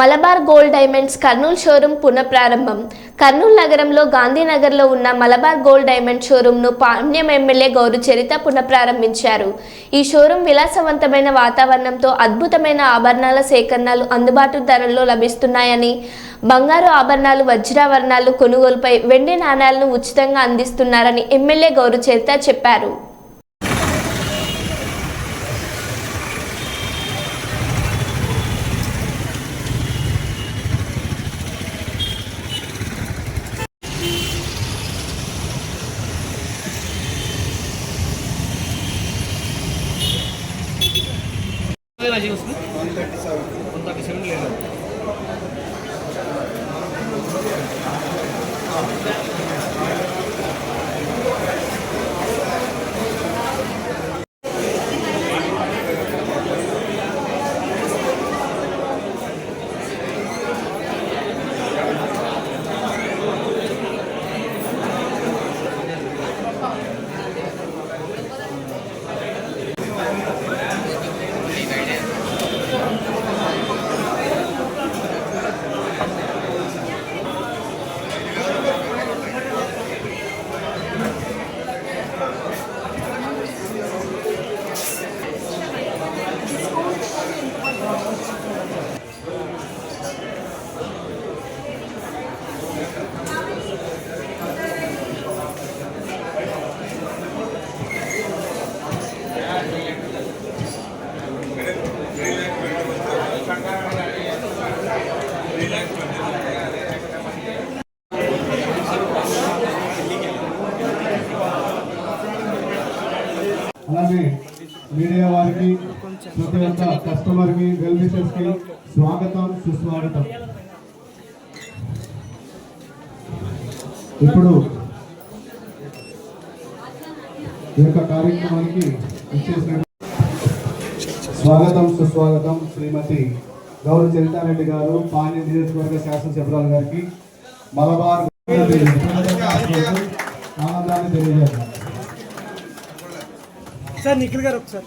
Malabar Gold Diamonds Kurnool showroom పునఃప్రారంభం. Kurnool నగరంలో గాంధీనగర్లో ఉన్న మలబార్ గోల్డ్ డైమండ్ షోరూంను పాణ్యం ఎమ్మెల్యే గౌరు చరిత పునఃప్రారంభించారు. ఈ షోరూం విలాసవంతమైన వాతావరణంతో అద్భుతమైన ఆభరణాల సేకరణలు అందుబాటు ధరల్లో లభిస్తున్నాయని బంగారు ఆభరణాలు వజ్రాభరణాలు కొనుగోలుపై వెండి నాణాలను ఉచితంగా అందిస్తున్నారని ఎమ్మెల్యే గౌరు చరిత చెప్పారు. మంచిగా వస్తుంది one thirty seven one thirty seven లేదు ప్రతి ఒక్క కస్టమర్కి వెల్ విషర్స్కి స్వాగతం సుస్వాగతం. ఇప్పుడు ఈ యొక్క కార్యక్రమానికి ఇచ్చేసిన స్వాగతం సుస్వాగతం శ్రీమతి గౌరవ చరితారెడ్డి గారు పాణ్య నియోజకవర్గ శాసనసభ్యురాలు గారికి మలబార్ ఆనందాన్ని తెలియజేస్తారు సార్ నిఖిల్ గారు ఒకసారి.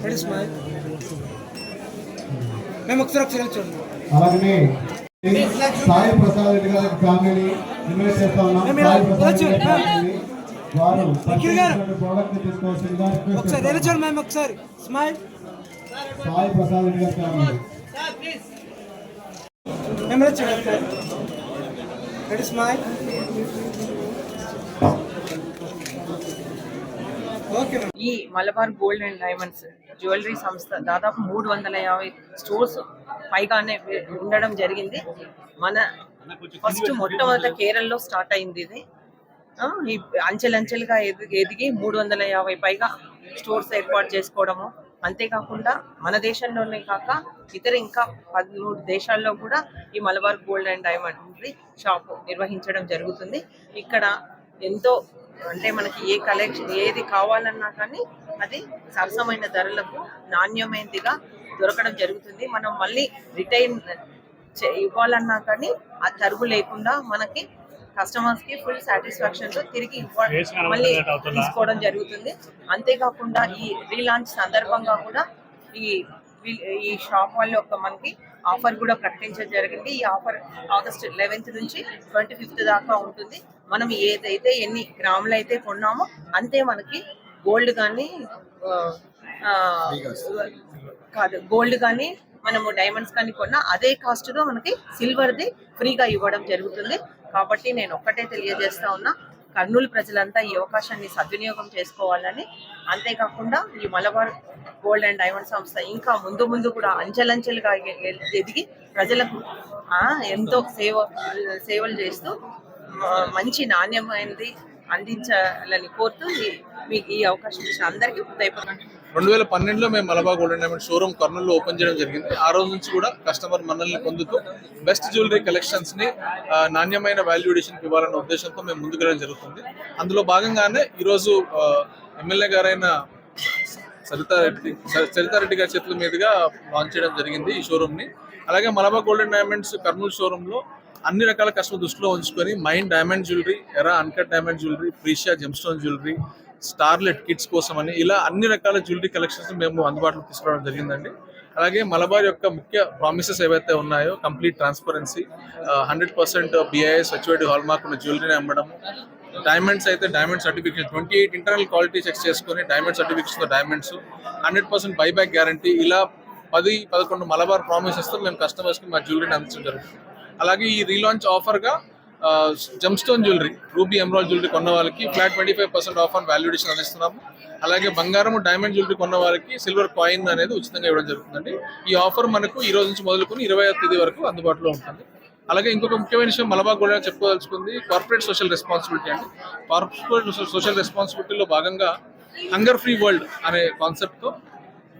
శ్రీ స్మైల్ మేము ఒకసారి ఒకసారి వచ్చాను అలాగనే సాయి ప్రసాద్ రెడ్డి గారి ఫ్యామిలీని ఇన్వైట్ చేస్తా ఉన్నాం. సాయి ప్రసాద్ రెడ్డి ఫ్యామిలీని వారు గారు. ప్రోడక్ట్ తీసుకోవాల్సిందిగా రిక్వెస్ట్ ఒకసారి చేస్తాం. నిలచండి మ్యామ్ ఒకసారి. స్మైల్. సాయి ప్రసాద్ రెడ్డి గారి ఫ్యామిలీ. మేము ఒకసారి. Ready smile. ఈ Malabar gold and diamonds jewellery సంస్థ దాదాపు మూడు వందల యాభై స్టోర్స్ పైగానే ఉండడం జరిగింది. మన ఫస్ట్ మొట్టమొదట కేరళలో స్టార్ట్ అయింది ఇది. ఈ అంచెలంచెలుగా ఎదిగి ఎదిగి మూడు వందల యాభై పైగా స్టోర్స్ ఏర్పాటు చేసుకోవడము. అంతేకాకుండా మన దేశంలోనే కాక ఇతర ఇంకా పదమూడు దేశాల్లో కూడా ఈ Malabar gold and diamond shop నిర్వహించడం జరుగుతుంది. ఇక్కడ ఎంతో అంటే మనకి ఏ కలెక్షన్ ఏది కావాలన్నా కానీ అది సరసమైన ధరలకు నాణ్యమైనదిగా దొరకడం జరుగుతుంది. మనం మళ్ళీ రిటైన్ ఇవ్వాలన్నా కానీ ఆ తరుగు లేకుండా మనకి కస్టమర్స్కి ఫుల్ సాటిస్ఫాక్షన్తో తిరిగి మళ్ళీ తీసుకోవడం జరుగుతుంది. అంతేకాకుండా ఈ రీలాంచ్ సందర్భంగా కూడా ఈ ఈ షాప్ వాళ్ళు ఒక మనకి ఆఫర్ కూడా ప్రకటించడం జరిగింది. ఈ ఆఫర్ ఆగస్ట్ లెవెన్త్ నుంచి ట్వంటీ ఫిఫ్త్ దాకా ఉంటుంది. మనం ఏదైతే ఎన్ని గ్రాములు అయితే కొన్నామో అంతే మనకి గోల్డ్ కానీ కాదు గోల్డ్ కానీ మనము డైమండ్స్ కానీ కొన్నా అదే కాస్ట్తో మనకి సిల్వర్ది ఫ్రీగా ఇవ్వడం జరుగుతుంది. కాబట్టి నేను ఒక్కటే తెలియజేస్తా ఉన్నా కర్నూలు ప్రజలంతా ఈ అవకాశాన్ని సద్వినియోగం చేసుకోవాలని. అంతేకాకుండా ఈ మలబార్ గోల్డ్ అండ్ డైమండ్ సంస్థ ఇంకా ముందు ముందు కూడా అంచెలంచెలుగా ఎదిగి ప్రజలకు ఆ, ఎంతో సేవ సేవలు చేస్తూ మంచి నాణ్యమైనది అందించాలని కోరుతూ ఈ- మీకు ఈ అవకాశం ఇచ్చిన అందరికీ హృదయపూర్వక రెండు వేల పన్నెండులో మేము మలబా గోల్డెన్ డైమండ్ షోరూమ్ కర్నూలులో ఓపెన్ చేయడం జరిగింది. ఆ రోజు నుంచి కూడా కస్టమర్ మనల్ని పొందుతూ బెస్ట్ జ్యువెలరీ కలెక్షన్స్ని నాణ్యమైన వాల్యుడేషన్ ఇవ్వాలన్న ఉద్దేశంతో మేము ముందుకు వెళ్ళడం జరుగుతుంది. అందులో భాగంగానే ఈరోజు ఎమ్మెల్యే గారైన సరితారెడ్డి సరితారెడ్డి గారి చేతుల మీదుగా లాంచ్ చేయడం జరిగింది ఈ షోరూమ్ని. అలాగే మలబా గోల్డెన్ డైమండ్స్ కర్నూలు షోరూమ్లో అన్ని రకాల కస్టమర్ దృష్టిలో ఉంచుకొని mind diamond jewellery era uncut diamond jewellery Precia gemstone jewellery starlet kids కోసం అని ఇలా అన్ని రకాల జ్యువెలరీ కలెక్షన్స్ మేము అందుబాటులో తీసుకురావడం జరిగిందండి. అలాగే మలబార్ యొక్క ముఖ్య ప్రామిసెస్ ఏవైతే ఉన్నాయో complete transparency hundred percent BIS HOD hallmark ఉన్న జ్యువెలరీని అమ్మడం డైమండ్స్ అయితే diamond certification twenty eight internal quality check చేసుకొని diamond certification diamonds hundred percent buyback guarantee ఇలా పది పదకొండు మలబార్ ప్రామిసెస్తో మేము కస్టమర్స్కి మా జ్యువెలరీని అందించడం జరుగుతుంది. అలాగే ఈ relaunch ఆఫర్గా gem stone jewellery ruby emerald jewellery కొన్న వాళ్ళకి flat twenty five percent off on valuation అందిస్తున్నాము. అలాగే బంగారం డైమండ్ జ్యువెలరీ కొన్న వారికి సిల్వర్ కాయిన్ అనేది ఉచితంగా ఇవ్వడం జరుగుతుందండి. ఈ ఆఫర్ మనకు ఈ రోజు నుంచి మొదలుకొని ఇరవై తేదీ వరకు అందుబాటులో ఉంటుంది. అలాగే ఇంకొక ముఖ్యమైన విషయం మలబాగ్ కూడా చెప్పుకోదలుచుకుంది కార్పొరేట్ సోషల్ రెస్పాన్సిబిలిటీ అండి. కార్పొరేట్ సోషల్ రెస్పాన్సిబిలిటీలో భాగంగా హంగర్ ఫ్రీ వరల్డ్ అనే కాన్సెప్ట్తో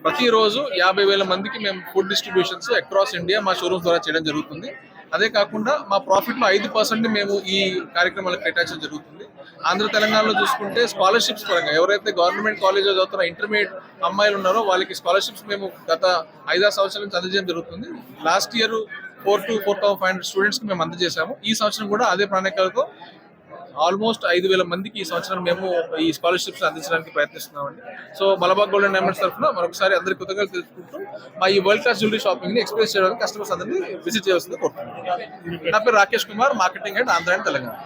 ప్రతిరోజు యాభై వేల మందికి మేము ఫుడ్ డిస్ట్రిబ్యూషన్స్ అక్రాస్ ఇండియా మా షోరూమ్స్ ద్వారా చేయడం జరుగుతుంది. అదే కాకుండా మా ప్రాఫిట్లో ఐదు పర్సెంట్ మేము ఈ కార్యక్రమాలకు కేటాయించడం జరుగుతుంది. ఆంధ్ర తెలంగాణలో చూసుకుంటే స్కాలర్షిప్స్ పరంగా ఎవరైతే గవర్నమెంట్ కాలేజ్లో చదువుతున్న ఇంటర్మీడియట్ అమ్మాయిలు ఉన్నారో వాళ్ళకి స్కాలర్షిప్స్ మేము గత ఐదారు సంవత్సరాల నుంచి అందజేయడం జరుగుతుంది. Last year four to four thousand five hundred స్టూడెంట్స్కి మేము అందజేశాము. ఈ సంవత్సరం కూడా అదే ప్రణాళికలతో ఆల్మోస్ట్ ఐదు వేల మందికి ఈ సంవత్సరం మేము ఈ స్కాలర్షిప్స్ అందించడానికి ప్రయత్నిస్తున్నామండి. సో మలబాగ్ గోల్డెన్ డైమండ్స్ తరఫున మరొకసారి అందరి కృతజ్ఞతలు తెలుసుకుంటూ మా ఈ వరల్డ్ క్లాస్ జ్యువెలరీ షాపింగ్ని ఎక్స్పీరియన్స్ చేయడానికి కస్టమర్స్ అందరినీ విజిట్ చేయవలసింది కోరుతున్నాను నా పేరు Rakesh Kumar marketing and Andhra and Telangana.